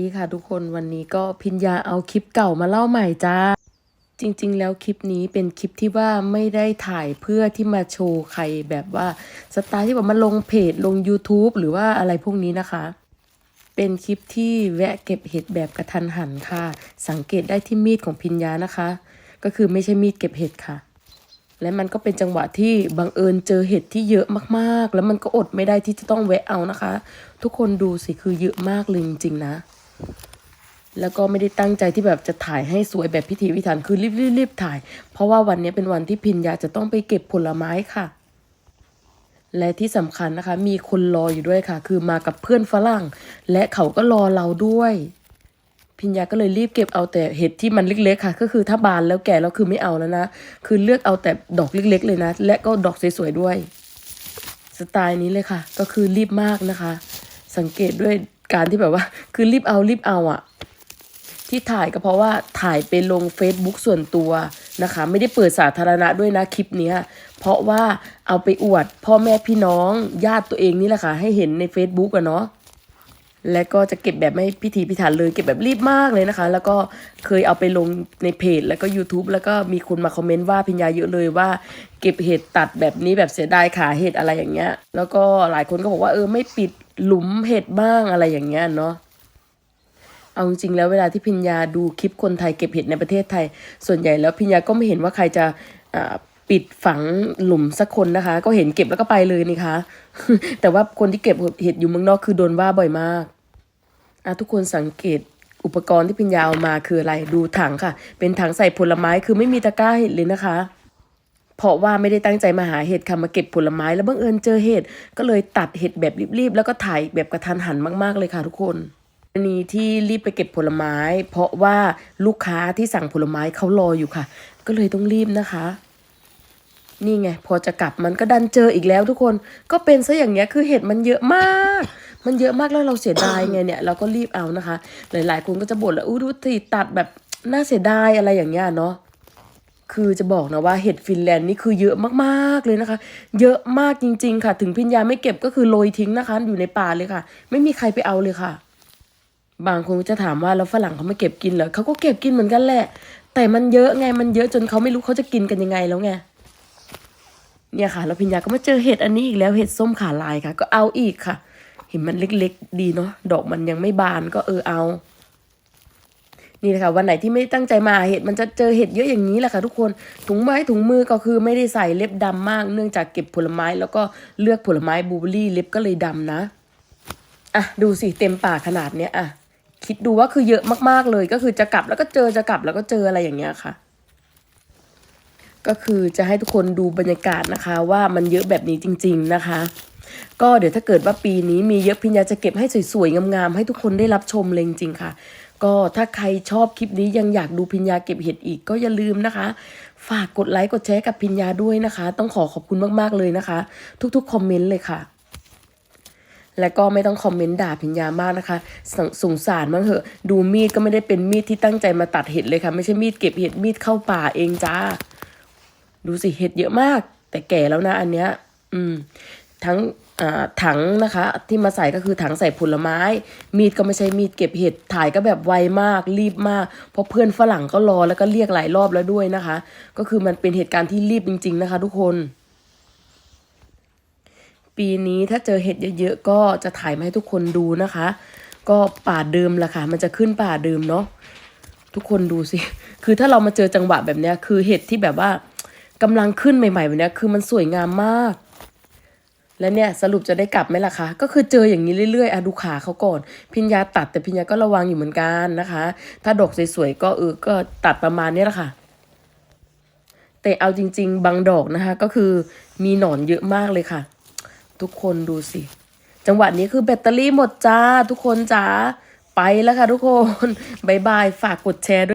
ดีค่ะทุกคนวันนี้ก็พิญญาเอาคลิปเก่ามาเล่าใหม่จ้า จริงๆ แล้วคลิปนี้เป็นคลิปที่ว่าไม่ได้ถ่ายเพื่อที่มาโชว์ใครแบบว่าสไตล์ที่แบบมาลงเพจลง YouTube หรือว่าอะไรพวกนี้นะคะ เป็นคลิปที่แวะเก็บเห็ดแบบกระทันหันค่ะ สังเกตได้ที่มีดของพิญญานะคะ ก็คือไม่ใช่มีดเก็บเห็ดค่ะ และมันก็เป็นจังหวะที่บังเอิญเจอเห็ดที่เยอะมากๆ แล้วมันก็อดไม่ได้ที่จะต้องแวะเอานะคะ ทุกคนดูสิคือเยอะมากเลยจริงๆนะ แล้วก็ไม่ได้ตั้งใจที่แบบจะถ่ายให้สวยแบบพิธีพิถันคือรีบๆถ่าย เพราะว่าวันนี้เป็นวันที่พิญญาจะต้องไปเก็บผลไม้ค่ะ และที่สำคัญนะคะ มีคนรออยู่ด้วยค่ะ คือมากับเพื่อนฝรั่ง และเขาก็รอเราด้วย พิญญาก็เลยรีบเก็บเอาแต่เห็ดที่มันเล็กๆค่ะ ก็คือถ้าบานแล้วแก่แล้วคือไม่เอาแล้วนะ คือเลือกเอาแต่ดอกเล็ก ๆ เลยนะ และก็ดอกสวยๆด้วย สไตล์นี้เลยค่ะ ก็คือรีบมากนะคะ สังเกตด้วย การที่แบบว่า คือรีบเอารีบเอาอะที่ถ่ายก็เพราะว่าถ่ายไปลง Facebook ส่วนตัวนะคะ ไม่ได้เปิดสาธารณะด้วยนะคลิปนี้เพราะว่าเอาไปอวดพ่อแม่พี่น้องญาติตัวเองนี่แหละค่ะ ให้เห็นใน Facebook อะเนาะและก็จะเก็บแบบไม่พิธีพิถันเลย เก็บแบบรีบมากเลยนะคะ แล้วก็เคยเอาไปลงในเพจ แล้วก็ YouTube แล้วก็มีคนมาคอมเมนต์ว่าพิญญาเยอะเลยว่า เก็บเห็ดตัดแบบนี้แบบเสียดายขาเห็ดอะไรอย่างเงี้ย แล้วก็หลายคนก็บอกว่าเออไม่ปิด หลุมเห็ดบ้างอะไรอย่างเงี้ยเนาะเอาจริงๆแล้วเวลาที่พิญญาดูคลิปคนไทยเก็บเห็ดในประเทศไทย ส่วนใหญ่แล้วพิญญาก็ไม่เห็นว่าใครจะปิดฝังหลุมสักคนนะคะ ก็เห็นเก็บแล้วก็ไปเลยนี่คะแต่ว่าคนที่เก็บเห็ดอยู่เมืองนอกคือโดนว่าบ่อยมากอะทุกคนสังเกตอุปกรณ์ที่พิญญาเอามาคืออะไรดูถังค่ะ เป็นถังใส่ผลไม้คือไม่มีตะกร้าเห็ดเลยนะคะ เพราะว่าไม่ได้ตั้งใจมาหาเห็ดค่ะมาเก็บผลไม้แล้วบังเอิญเจอเห็ดก็เลยตัดเห็ดแบบรีบๆ แล้วก็ถ่ายแบบกระทันหันมากๆเลยค่ะทุกคนอันนี้ที่รีบไปเก็บผลไม้ เพราะว่าลูกค้าที่สั่งผลไม้เขารออยู่ค่ะ ก็เลยต้องรีบนะคะ นี่ไง พอจะกลับมันก็ดันเจออีกแล้วทุกคนก็เป็นซะอย่างเงี้ยคือเห็ดมันเยอะมาก มันเยอะมากแล้วเราเสียดายไงเนี่ยเราก็รีบเอานะคะ หลายๆคนก็จะบ่นแล้วอู้ดูสิตัดแบบน่าเสียดายอะไรอย่างเงี้ยเนาะ คือจะบอกนะว่าเห็ดฟินแลนด์นี่คือเยอะมากๆเลยนะคะ เยอะมากจริง ๆ ค่ะ ถึงพิญญาไม่เก็บก็คือโรยทิ้งนะคะ อยู่ในป่าเลยค่ะ ไม่มีใครไปเอาเลยค่ะ บางคนจะถามว่าแล้วฝรั่งเขาไม่เก็บกินเหรอเขาก็เก็บกินเหมือนกันแหละ แต่มันเยอะไงมันเยอะจนเขาไม่รู้เขาจะกินกันยังไงแล้วไงเนี่ยค่ะ แล้วพิญญาก็มาเจอเห็ดอันนี้อีกแล้วเห็ดส้มขาลายค่ะ ก็เอาอีกค่ะ เห็นมันเล็กๆ ดีเนาะดอกมันยังไม่บานก็เออเอา นี่แหละคะวันไหนที่ไม่ตั้งใจมาเห็ดมันจะเจอเห็ดเยอะอย่างนี้แหละค่ะทุกคนถุงไม้ถุงมือก็คือไม่ได้ใส่เล็บดำมาก เนื่องจากเก็บผลไม้แล้วก็เลือกผลไม้บลูเบอรี่เล็บก็เลยดำนะอะดูสิเต็มปากขนาดเนี้ยอะคิดดูว่าคือเยอะมากๆเลย ก็คือจะกลับแล้วก็เจอจะกลับแล้วก็เจออะไรอย่างเงี้ยค่ะ ก็คือจะให้ทุกคนดูบรรยากาศนะคะ ว่ามันเยอะแบบนี้จริง ๆนะคะ ก็เดี๋ยวถ้าเกิดว่าปีนี้มีเยอะพิญญาจะเก็บให้สวยๆงามๆให้ทุกคนได้รับชมเลยจริงๆค่ะ ก็ถ้าใครชอบคลิปนี้ยังอยากดูพิญญาเก็บเห็ดอีกก็อย่าลืมนะคะ ฝากกดไลค์กดแชร์กับพิญญาด้วยนะคะ ต้องขอขอบคุณมากๆเลยนะคะ ทุกๆคอมเมนต์เลยค่ะ และก็ไม่ต้องคอมเมนต์ด่าพิญญามากนะคะสสงสารมั้งเหอะ ดูมีดก็ไม่ได้เป็นมีดที่ตั้งใจมาตัดเห็ดเลยค่ะ ไม่ใช่มีดเก็บเห็ดมีดเข้าป่าเองจ้า ดูสิเห็ดเยอะมาก แต่แก่แล้วนะอันเนี้ย อืม ทั้ง ถังนะคะ ที่มาใส่ก็คือถังใส่ผลไม้ มีดก็ไม่ใช่มีดเก็บเห็ดถ่ายก็แบบไวมากรีบมาก เพราะเพื่อนฝรั่งก็รอแล้วก็เรียกหลายรอบแล้วด้วยนะคะ ก็คือมันเป็นเหตุการณ์ที่รีบจริง ๆ นะคะ ทุกคน ปีนี้ถ้าเจอเห็ดเยอะๆก็จะถ่ายมาให้ทุกคนดูนะคะ ก็ป่าเดิมละค่ะ มันจะขึ้นป่าเดิมเนาะทุกคนดูสิ คือถ้าเรามาเจอจังหวะแบบเนี้ยคือเห็ดที่แบบว่ากำลังขึ้นใหม่ๆแบบนี้คือมันสวยงามมาก และเนี่ยสรุปจะได้กลับไหมล่ะคะ ก็คือเจออย่างนี้เรื่อยๆอะดูขาเขาก่อน พิญญาตัดแต่พิญญาก็ระวังอยู่เหมือนกันนะคะ ถ้าดอกสวยๆก็เออก็ตัดประมาณนี้แหละค่ะ แต่เอาจริง ๆ บางดอกนะคะ ก็คือมีหนอนเยอะมากเลยค่ะ ทุกคนดูสิ จังหวะนี้คือแบตเตอรี่หมดจ้า ทุกคนจ้าไปแล้วค่ะทุกคนบายบายฝากกดแชร์ด้วย